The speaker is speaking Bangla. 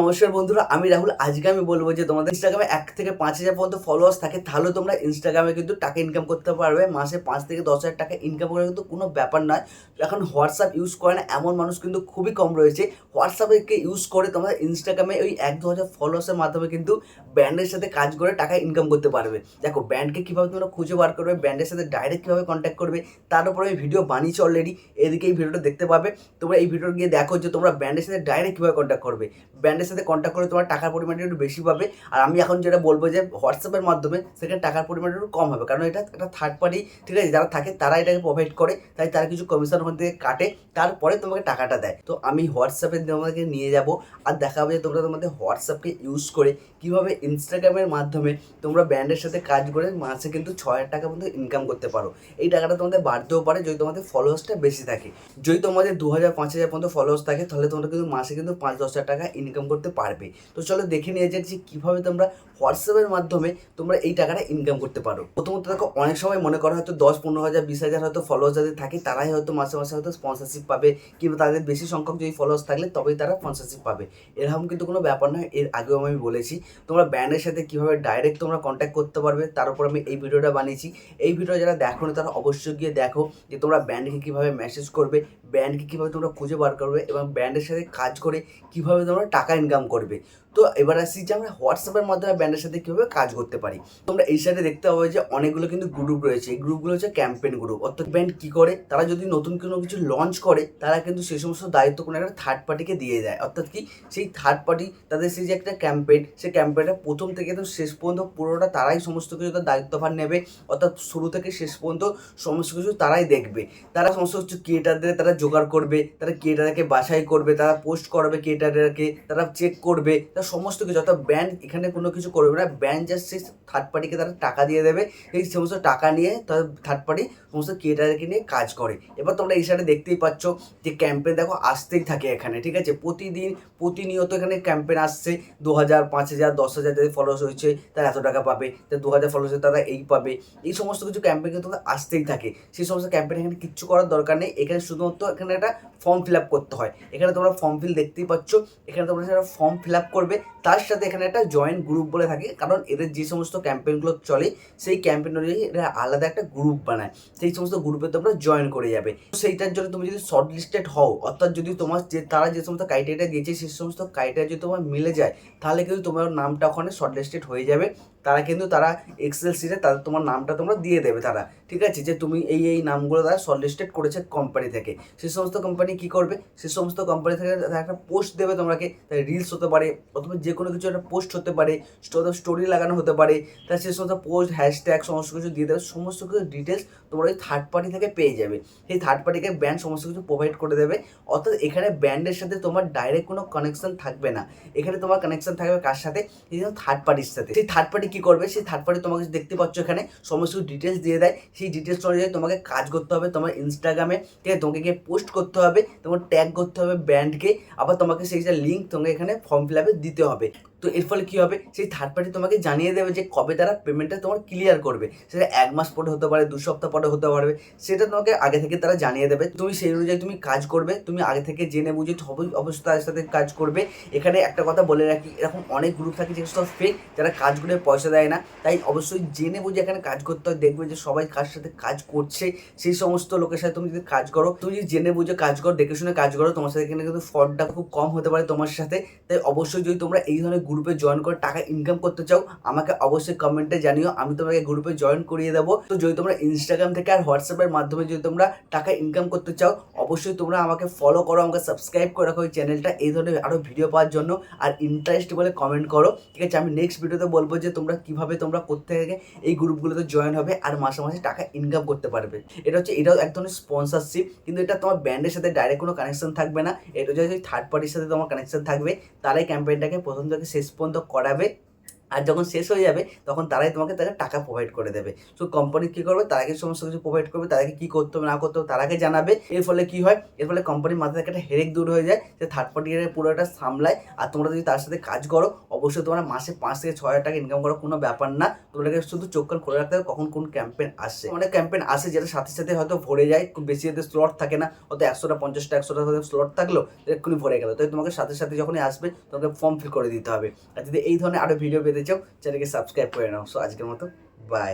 নমস্কার বন্ধুরা, আমি রাহুল। আজকে আমি বলব যে তোমাদের ইনস্টাগ্রামে এক থেকে পাঁচ হাজার পর্যন্ত ফলোয়ার্স থাকে, তাহলে তোমরা ইনস্টাগ্রামে কিন্তু টাকা ইনকাম করতে পারবে। মাসে পাঁচ থেকে দশ হাজার টাকা ইনকাম করা কিন্তু কোনো ব্যাপার নয়। এখন হোয়াটসঅ্যাপ ইউজ করে না, এমন মানুষ কিন্তু খুবই কম রয়েছে। হোয়াটসঅ্যাপকে ইউজ করে তোমরা ইনস্টাগ্রামে ওই এক দু হাজার ফলোয়ার্সের মাধ্যমে কিন্তু ব্র্যান্ডের সাথে কাজ করে টাকা ইনকাম করতে পারবে। দেখো ব্র্যান্ডকে কীভাবে তোমরা খুঁজে বার করবে ব্র্যান্ডের সাথে ডাইরেক্ট কীভাবে কন্ট্যাক্ট করবে, তার উপরে আমি ভিডিও বানিয়েছি অলরেডি এদিকে এই ভিডিওটা দেখতে পাবে। তোমরা এই ভিডিও গিয়ে দেখো যে তোমরা ব্র্যান্ডের সাথে ডাইরেক্ট কীভাবে কন্ট্যাক্ট করবে। ব্র্যান্ডের সাথে কন্ট্যাক্ট করে তোমার টাকার পরিমাণটা একটু বেশি পাবে। আর আমি এখন যেটা বলব যে হোয়াটসঅ্যাপের মাধ্যমে সেখানে টাকার পরিমাণটা একটু কম হবে। কারণ এটা একটা থার্ড পার্টি ঠিক আছে? যারা থাকে তারা এটাকে প্রোভাইড করে, তাই তারা কিছু কমিশন ওখান থেকে কাটে, তারপরে তোমাকে টাকাটা দেয়। তো আমি হোয়াটসঅ্যাপে তোমাকে নিয়ে যাব আর দেখাবো যে তোমরা তোমাদের হোয়াটসঅ্যাপকে ইউজ করে কীভাবে ইনস্টাগ্রামের মাধ্যমে তোমরা ব্র্যান্ডের সাথে কাজ করে মাসে কিন্তু ছ হাজার টাকা পর্যন্ত ইনকাম করতে পারো। এই টাকাটা তোমাদের বাড়তেও পারে যদি তোমাদের ফলোয়ার্সটা বেশি থাকে। যদি তোমাদের দু হাজার, পাঁচ হাজার পর্যন্ত ফলোয়ার্স থাকে, তাহলে তোমরা কিন্তু মাসে কিন্তু পাঁচ, দশ হাজার টাকা ইনকাম করতে পারবে। তো চলো দেখে নিয়ে যাক যে কীভাবে তোমরা হোয়াটসঅ্যাপের মাধ্যমে তোমরা এই টাকাটা ইনকাম করতে পারো। প্রথমত দেখো, অনেক সময় মনে করা হয়তো দশ, পনেরো হাজার, বিশ হাজার হয়তো ফলোয়ার্স যাদের থাকে, তারাই হয়তো মাসে মাসে হয়তো স্পন্সরশিপ পাবে কিংবা তাদের বেশি সংখ্যক যদি ফলোয়ার্স থাকলে তবেই তারা স্পন্সরশিপ পাবে। এরকম কিন্তু কোনো ব্যাপার নয়, এর আগেও আমি বলেছি। তোমরা ব্র্যান্ডের সাথে কীভাবে ডাইরেক্ট তোমরা কন্ট্যাক্ট করতে পারবে, তার উপর আমি এই ভিডিওটা বানিয়েছি। এই ভিডিও যারা দেখো না, তারা অবশ্যই গিয়ে দেখো যে তোমরা ব্র্যান্ডকে কীভাবে মেসেজ করবে ব্র্যান্ডকে কীভাবে তোমরা খুঁজে বার করবে এবং ব্র্যান্ডের সাথে কাজ করে কীভাবে তোমরা টাকা ইনকাম করবে। তো এবার আসছি যে আমরা হোয়াটসঅ্যাপের মাধ্যমে ব্র্যান্ডের সাথে কীভাবে কাজ করতে পারি। তোমরা এই সাইডে দেখতে পাবে যে অনেকগুলো কিন্তু গ্রুপ রয়েছে। এই গ্রুপগুলো হচ্ছে ক্যাম্পেন গ্রুপ অর্থাৎ ব্র্যান্ড কী করে? তারা যদি নতুন কোনো কিছু লঞ্চ করে, তারা কিন্তু সেই সমস্ত দায়িত্ব কোনো একটা থার্ড পার্টিকে দিয়ে দেয়। অর্থাৎ কি সেই থার্ড পার্টি তাদের সেই যে একটা ক্যাম্পেন সেই ক্যাম্পেনটা প্রথম থেকে একদম শেষ পর্যন্ত পুরোটা তারাই সমস্ত কিছু তার দায়িত্বভার নেবে। অর্থাৎ শুরু থেকে শেষ পর্যন্ত সমস্ত কিছু তারাই দেখবে। তারা সমস্ত কিছু ক্রিয়েটারদের তারা জোগাড় করবে, তারা ক্রিয়েটারকে বাছাই করবে, তারা পোস্ট করবে ক্রিয়েটারকে তারা চেক করবে তারা সমস্ত কিছু, অর্থাৎ ব্যান্ড এখানে কোনো কিছু করবে না ব্যান্ড জাস্ট সেই থার্ড পার্টিকে তারা টাকা দিয়ে দেবে, এই সমস্ত টাকা নিয়ে তার থার্ড পার্টি সমস্ত ক্রিয়েটারকে নিয়ে কাজ করে। এবার তোমরা এই সাইডে দেখতেই পাচ্ছ যে ক্যাম্পেন দেখো আসতেই থাকে এখানে, ঠিক আছে? প্রতিদিন, প্রতিনিয়ত এখানে ক্যাম্পেন আসছে দু হাজার পাঁচ হাজার দশ হাজার যাদের ফলোয়ার্স হয়েছে তারা এত টাকা পাবে তার দু হাজার ফলোয়ার্স তারা এই পাবে। এই সমস্ত কিছু ক্যাম্পেন কিন্তু আসতেই থাকে। সেই সমস্ত ক্যাম্পেন এখানে কিচ্ছু করার দরকার নেই। এখানে শুধুমাত্র এখানে একটা ফর্ম ফিল আপ করতে হয়। এখানে তোমরা ফর্ম ফিল দেখতেই পাচ্ছ। এখানে তোমরা সেটা ফর্ম ফিল আপ করবে। তার সাথে এখানে একটা জয়েন্ট গ্রুপ বলে থাকে। কারণ এদের যে সমস্ত ক্যাম্পেইনগুলো চলে, সেই ক্যাম্পেইন অনুযায়ী এরা আলাদা একটা গ্রুপ বানায়। সেই সমস্ত গ্রুপে তোমরা জয়েন করে যাবে। সেইটার জন্য তুমি যদি শর্ট লিস্টেড হও, অর্থাৎ যদি তোমার যে, তারা যে সমস্ত ক্রাইটেরিয়া দিয়েছে, সেই সমস্ত ক্রাইটেরিয়া যদি তোমার মিলে যায়, তাহলে কিন্তু তোমার নামটা ওখানে শর্ট লিস্টেড হয়ে যাবে। তারা কিন্তু তারা এক্সেল সিটে তাদের, তোমার নামটা তোমরা দিয়ে দেবে তারা। ঠিক আছে? যে তুমি এই এই নামগুলো তারা শর্ট লিস্টেড করেছে কোম্পানি থেকে। সেই সমস্ত কোম্পানি কি করবে? সেই সমস্ত কোম্পানি থেকে একটা পোস্ট দেবে তোমাকে। রিলস হতে পারে, অথবা যে কোনো কিছু একটা পোস্ট হতে পারে স্টোরি লাগানো হতে পারে তার সে সমস্ত পোস্ট হ্যাশট্যাগ সমস্ত কিছু দিয়ে দেবে, সমস্ত কিছু ডিটেলস তোমরা ওই থার্ড পার্টি থেকে পেয়ে যাবে। সেই থার্ড পার্টিকে ব্যান্ড সমস্ত কিছু প্রোভাইড করে দেবে, অর্থাৎ এখানে ব্যান্ডের সাথে তোমার ডাইরেক্ট কোনো কানেকশন থাকবে না। এখানে তোমার কানেকশন থাকবে কার সাথে? থার্ড পার্টির সাথে। সেই থার্ড পার্টি কী করবে? সেই থার্ড পার্টি তোমাকে দেখতে পাচ্ছ এখানে, সমস্ত কিছু ডিটেলস দিয়ে দেয়। সেই ডিটেলস অনুযায়ী তোমাকে কাজ করতে হবে, তোমার ইনস্টাগ্রামে ঠিক আছে? তোমাকে গিয়ে পোস্ট করতে হবে, তোমার ট্যাগ করতে হবে ব্র্যান্ডকে আবার তোমাকে সেই যে লিঙ্ক তোমাকে এখানে ফর্ম ফিল দিতে হবে। তো এর ফলে কী হবে? সেই থার্ড পার্টি তোমাকে জানিয়ে দেবে যে কবে তারা পেমেন্টটা তোমার ক্লিয়ার করবে। সেটা এক মাস পরে হতে পারে, দু সপ্তাহ পরে হতে পারবে। সেটা তোমাকে আগে থেকে তারা জানিয়ে দেবে। তুমি সেই অনুযায়ী তুমি কাজ করবে। তুমি আগে থেকে জেনে বুঝে তাদের সাথে কাজ করবে। এখানে একটা কথা বলে রাখি, এরকম অনেক গ্রুপ থাকে যে সব ফেক যারা কাজগুলো পয়সা দেয় না। তাই অবশ্যই জেনে বুঝে এখানে কাজ করতে হয়। দেখবে যে সবাই কার সাথে কাজ করছে। সেই সমস্ত লোকের সাথে তুমি যদি কাজ করো, তুমি যদি জেনে বুঝে কাজ করো, দেখে শুনে কাজ করো, তোমার সাথে এখানে কিন্তু ফ্রডটা খুব কম হতে পারে তোমার সাথে। তাই অবশ্যই যদি তোমরা এই ধরনের গ্রুপে জয়েন করে টাকা ইনকাম করতে চাও, আমাকে অবশ্যই কমেন্টে জানিও, আমি তোমাকে গ্রুপে জয়েন করিয়ে দেবো। তো যদি তোমরা ইনস্টাগ্রাম থেকে আর হোয়াটসঅ্যাপের মাধ্যমে যদি তোমরা টাকা ইনকাম করতে চাও, অবশ্যই তোমরা আমাকে ফলো করো, আমাকে সাবস্ক্রাইব করে রাখো এই চ্যানেলটা এই ধরনের আরও ভিডিও পাওয়ার জন্য। আর ইন্টারেস্ট বলে কমেন্ট করো। ঠিক আছে, আমি নেক্সট ভিডিওতে বলব যে তোমরা কীভাবে তোমরা করতে থেকে এই গ্রুপগুলোতে জয়েন হবে আর মাসে মাসে টাকা ইনকাম করতে পারবে। এটা হচ্ছে, এটাও এক ধরনের স্পন্সারশিপ কিন্তু এটা তোমার ব্র্যান্ডের সাথে ডাইরেক্ট কোনো কানেকশন থাকবে না। এটা যদি থার্ড পার্টির সাথে তোমার কানেকশন থাকবে তারাই ক্যাম্পেইনটাকে প্রথম থেকে শেষ পর্যন্ত করাবে আর যখন শেষ হয়ে যাবে, তখন তারাই তোমাকে তাকে টাকা প্রোভাইড করে দেবে। সো কোম্পানি কী করবে? তারাকে সমস্ত কিছু প্রোভাইড করবে। তাদেরকে কী করতে হবে, না করতে হবে, তারাকে জানাবে। এর ফলে কী হয়? এর ফলে কোম্পানির মাথা থেকে একটা হেরেক দূর হয়ে যায়। যে থার্ড পার্টি পুরোটা সামলায়। আর তোমরা যদি তার সাথে কাজ করো, অবশ্যই তোমরা মাসে পাঁচ থেকে ছয় হাজার টাকা ইনকাম করার কোনো ব্যাপার না। তোমাদেরকে শুধু চোখ কান খোলা রাখতে হবে, কখন কোন ক্যাম্পেন আসে। অনেক ক্যাম্পেন আসে যেটা সাথে সাথে হয়তো ভরে যায়। খুব বেশি যাতে স্লট থাকে না। হয়তো একশোটা, পঞ্চাশটা, একশোটা হয়তো স্লট থাকল এক্ষুনি ভরে গেলো। তাই তোমাকে সাথে সাথে যখনই আসবে, তোমাকে ফর্ম ফিল করে দিতে হবে। আর যদি এই ধরনের আরও ভিডিও পেতে চাও চ্যানেলকে সাবস্ক্রাইব করে নাও সো আজকের মতো বাই